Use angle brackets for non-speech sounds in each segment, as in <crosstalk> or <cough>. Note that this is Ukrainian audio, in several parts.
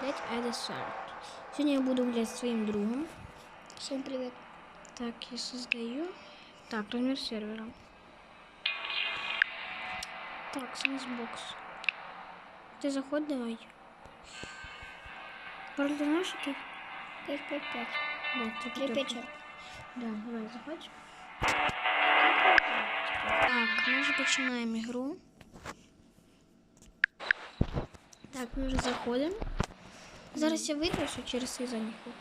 Блять, Edison. Сегодня я буду гулять с своим другом. Всем привет. Так, я создаю. Так, размер сервера. Так, Сенсбокс. Ты заходь давай. Пароль ты знаешь, який? 555. Да, тільки Три так. печать. Да, давай, заходь. Так, ми вже починаємо ігру. Так, ми вже заходимо. Зараз я вийду що через цей задній ход.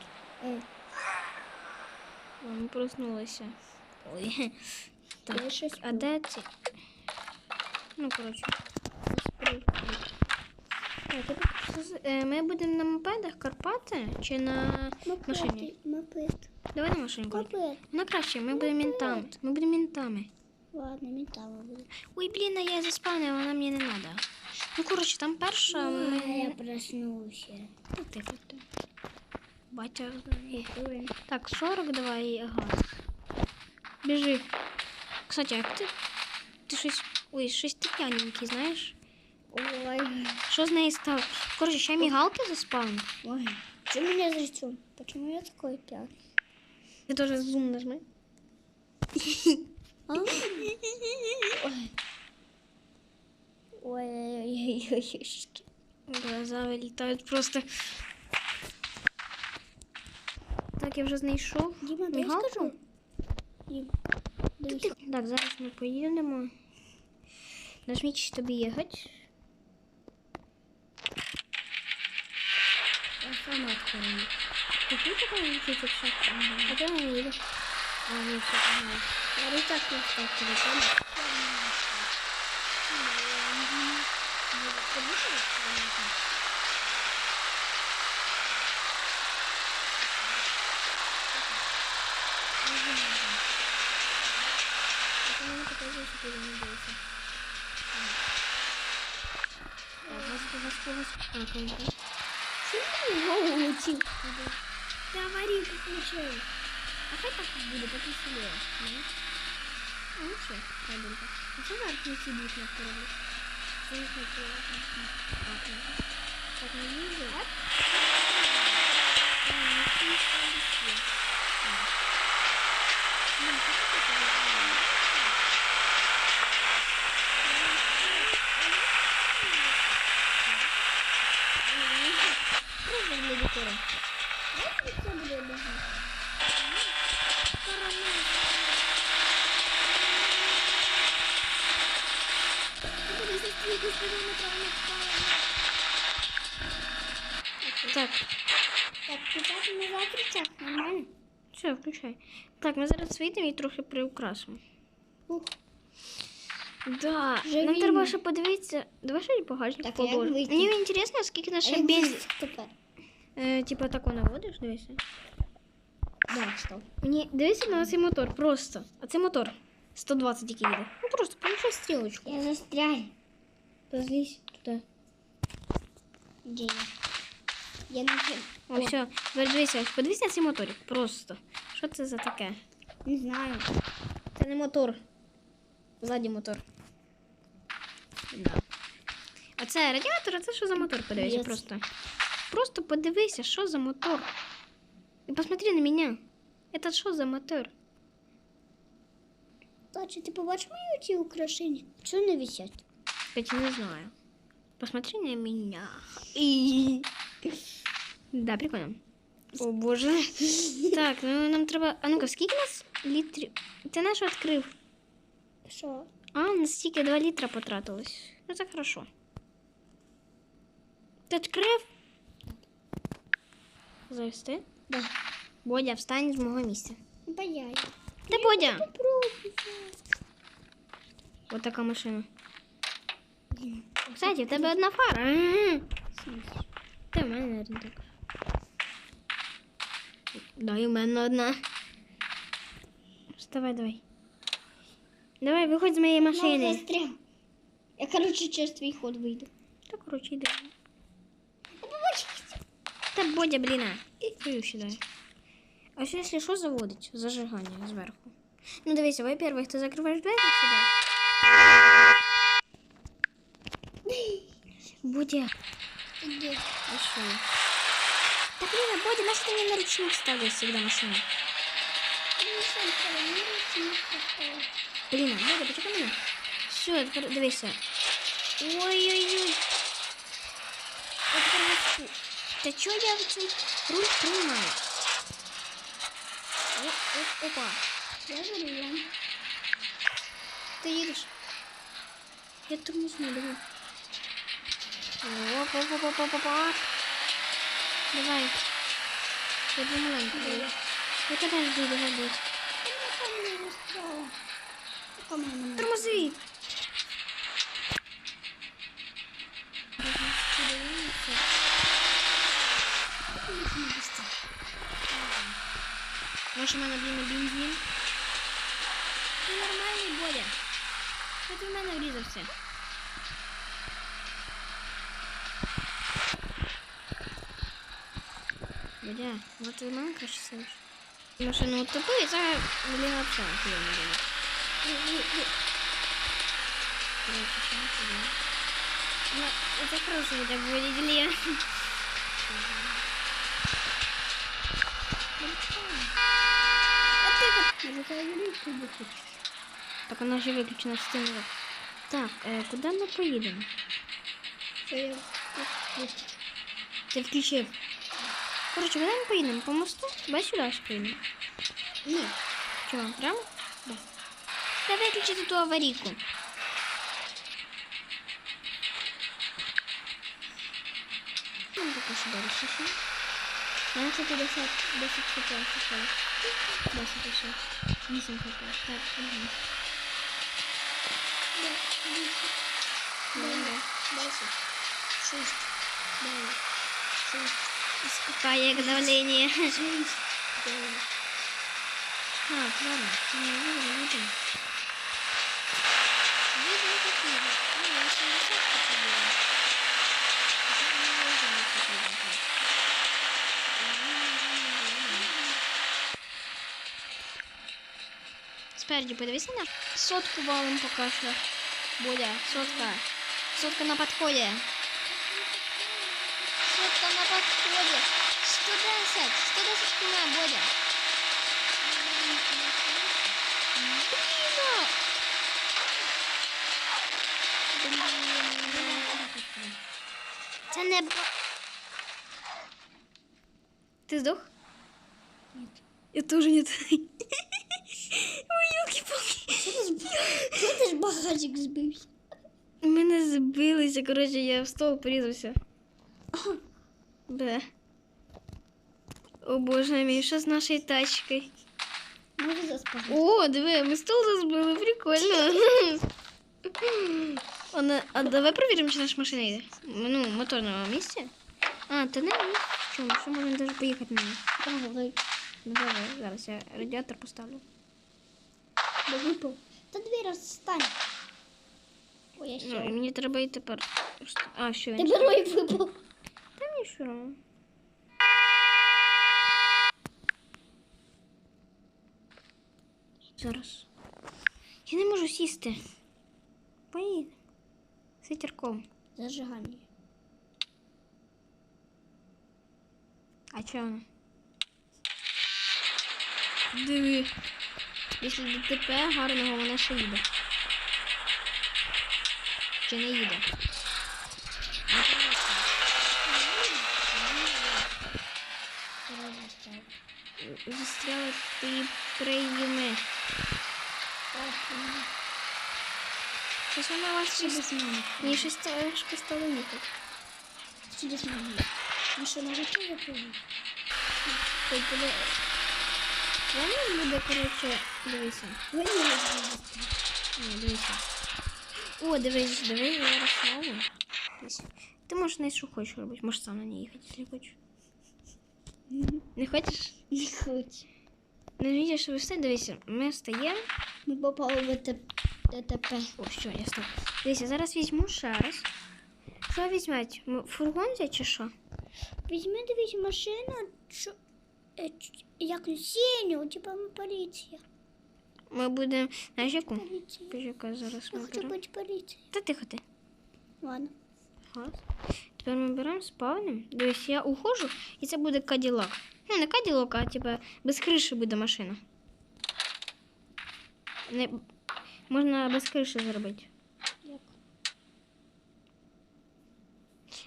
О, ми проснулися. Ой. Так, а де ці? Ну, коротше. Е, ми будемо на мопедах Карпати чи на машині? Мопед. Давай на машині. Мопед. На краще, ми будемо мінтами. Ми будемо мінтами. Ладно, ментала буде. Ой, блін, а я заспавнила, вона мені не треба. Ну, коротше, там перша. А, я проснувся. Та тихо ти. Батя. Так, 40 давай газ. Біжи. Кстати, як ти? Ти щось. Ой, щось ти п'яненький, знаєш? Ой. Що з неї стало? Коротше, ще мігалки заспавнив. Ой. Что меня зачем? Почему я такой пьяный? Ти теж зум нажми. <laughs> Ой-ой-ой. Глаза вилітають просто. Так, я вже знайшов. Дима, дай скажу. Так, зараз ми поїдемо. Нажміть, тобі їхати. Я сама открою. Ти тут така все? А де вона їде? А, ну все, погнали. Я не так не стал телефон. улетел. Говори, как получилось. А хоть так будет, это сильнее. Знаєш? А ну все, правильно. А что зараз не будет на кораблі? Це не хотіла. А, ну. Так, не вижу. Ну, не сидить. А. Ну, що ти тут робиш? Просто для декора. Це буде багато. Так, Так, печатку не закричав, нормально? все, включай. Так, ми зараз вийдемо і трохи приукрасимо. Ух. Да, Вже нам треба ще подивитися. Давай ще багажник Так, положимо. Мені цікаво, скільки наше вийти тепер? Е, типа тако наводиш, дивися. Да, стоп. Мені дивися на цей мотор, просто. А це мотор. 120 тільки їде. Ну просто помішай стрілочку. Я застрял. Позлізь туди. Где я? Я на чим? О, все. Дивися, подивися на цей моторик. Просто. Що це за таке? Не знаю. Це не мотор. Ззаді мотор. Да. А це радіатор, а це що за мотор? Подивися Yes. просто. Просто подивися, що за мотор. І посмотри на мене. Это що за мотор? Тача, ти побачиш мої ці украшення? Чого не висять? Кстати, не знаю. Посмотри на меня. И... Да, прикольно. О боже. Так, ну нам треба. А ну-ка, скільки нас літрів? Ти наш відкрив? Що? А, настільки 2 літра потратилось. Ну це хорошо. Ти відкрив? Завести? Да. Бодя, встань з мого місця. Боясь. Де Бодя? Попробуй. Ось така машина. Кстати, в тебе одна фара. М. Та в мене, наверное, так. Да, і в мене одна. Вставай, давай. Давай, виходь з моєї Мама машини. застрял. Я, короче, через твій ход вийду. Та, коротше, йди. Та Бодя, блін. Твою сюди. А що, якщо що заводить? Зажигання зверху. Ну, дивися, во-первых, ти закриваєш двері сюди. Бодя, Где? А що? Та блін, а Бодя, на що ти мені на ручник ставиш завжди машину? Ну, сам сказал, не ручник поставил. Блін, Бодя, почекай мене. Все, тепер дивися. Ой-ой-ой. От тепер я... Та чого я цей руль приймаю? О, о, опа. Я за рулем. Ти їдеш? Я тормоз не даю. Оп, оп, оп, оп, оп, оп. Давай. Я даю. Я тебе жду, давай будь. Застряла. По-моему, Тормози. Може, в мене блін бензин? Ти нормальний Бодя. Що ти в мене врізався? бля. Вот и нам кажется. Машина вот тупая, это блин отца Ну, это прошлый так выглядели я. Так она же выключена с тем Так, э, куда мы поедем? Ты включил. Короче, куди ми поїдемо? По мосту? Бай сюди ж поїдемо. Ні. Чого, прямо? Да. Та виключити ту аварійку. Ну, поки що далі ще. Нам, кстати, 10, 10 хп осталось. 10 еще. 8 хп. Так, угу. Да, 10. 6. 9. 6. Скупая давление. Шесть. Девять. Так, ладно. Не видно, видно. Видно, какие. Ну, я 70 хочу было. Уже не видно, какие видно. Спереді подивись на сотку валом поки що. Бодя, сотка. Сотка на підході. Сотка на підході. 110. 110 км, Бодя. Блін. Це не... б- Ти здох? Нет. Я тоже нет. <laughs> Ой, елки-палки. Ты ж багажник сбился? Мене збилися, коротше, я в стол порізався. Бе. О боже мій, що з нашою тачкою? Можно заспать? О, диви, ми стол розбили, прикольно. Вона, а давай перевіримо, чи наша машина йде. Ну, мотор на місці. А, та не місці. Чому? Що можемо навіть поїхати на ній? Давай. Ну, давай, зараз я радіатор поставлю. Да выпал. Да дверь отстань. Ой, я Ну, і сел. мені треба і тепер. А, що Ты він? герой выпал. Та що. Зараз. Я не можу сісти. Поїдемо. З вітерком. Зажигание. А чого воно? Диви. Після ДТП гарного вона ще їде. Чи не їде? Застрял. Застряли прийми. Щось вона у вас щось... Мені щось тяжко стало їхати. Сюда с нами. Машина готова прыгнуть? Ой, буде... Реально буде, коротше, дивися. Вы не можете. Ні, дивися. О, дивись, дивись, я розмову. Дивись. Ти можеш не що хочеш робити, можеш сам на ній їхати, якщо хочеш. Не хочеш? Не хочу. Не видиш, що ви все, дивися, ми встаємо. Мы попали в ДТП. О, все, я став. Дивися, зараз візьму ще раз. Що візьмете? Фургон взяти чи що? Візьми, дивись, машина, що, е, ч- як синю, типа поліція. Ми будемо. Знаєш яку? Поліція. Почекай, зараз Я ми хочу беремо. бути поліцією. Та тихо ти. Ладно. Тепер ми беремо спавним. Дивись, я уходжу, і це буде каділак. Ну, не каділок, а типа без криші буде машина. Не... Можна без криші зробити. Як?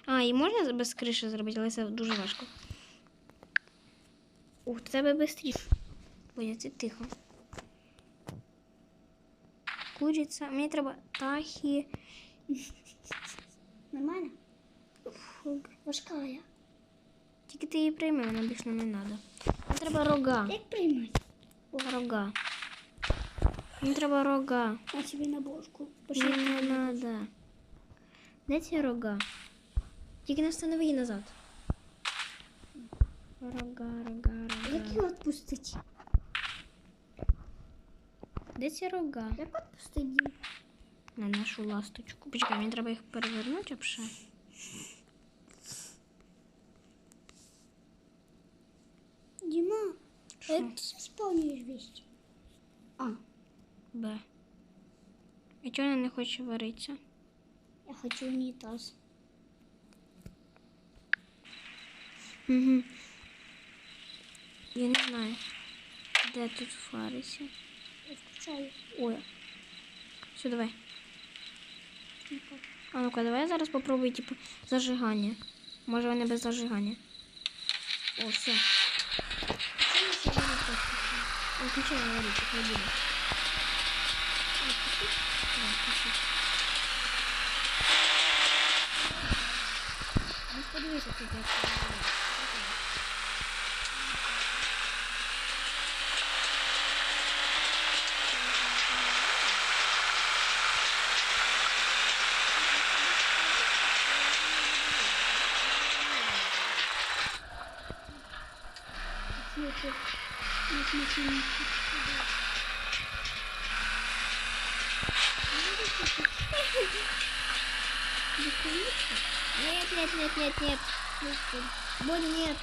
А, і можна без криші зробити, але це дуже важко. Ух, тебе швидше. Боня, це тихо. Куриця. Мені треба тахі. <laughs> Нормально? Важка я. Тільки ти її прийми, вона більше нам не треба. Мені треба рога. Як приймати? Рога. Мені треба рога. На собі на бошку. Мені не треба. Де ці рога? Тільки не встанови її назад. Рога, рога, Як рога. його відпустити? Де ці рога? Як відпустити? На нашу ласточку. Почекай, мені треба їх перевернути обше. Ти сповнюєш вещи? А, Б. А чого вона не хоче варитися? я хочу унітаз. Угу. Я не знаю, де тут вариться. Я включаю. Ой. Все, давай. А ну-ка, давай я зараз попробую, типу, зажигання. Може вони без зажигання. О, все. Це не ще не відпустити. Включай говорити, хай буде. Да. Ну, подивися, як це Нет, нет, нет, нет, нет. Боня, нет.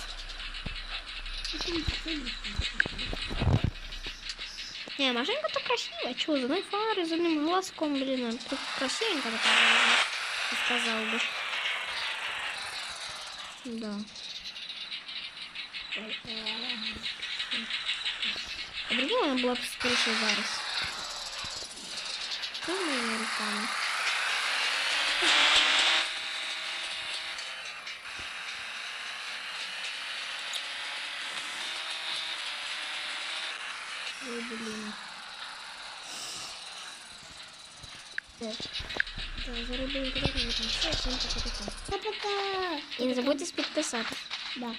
Не, машинка-то красивая. Чего, за одной фары, за одним глазком, блин, тут красивенько такая, сказал бы. Да. А прикинь, вона була б з криші зараз. Що з моїми руками? Ой, блін. Так. Так, заробили інтернет, все, всім пока-пока. Пока-пока. І не забудьте підписати. Да.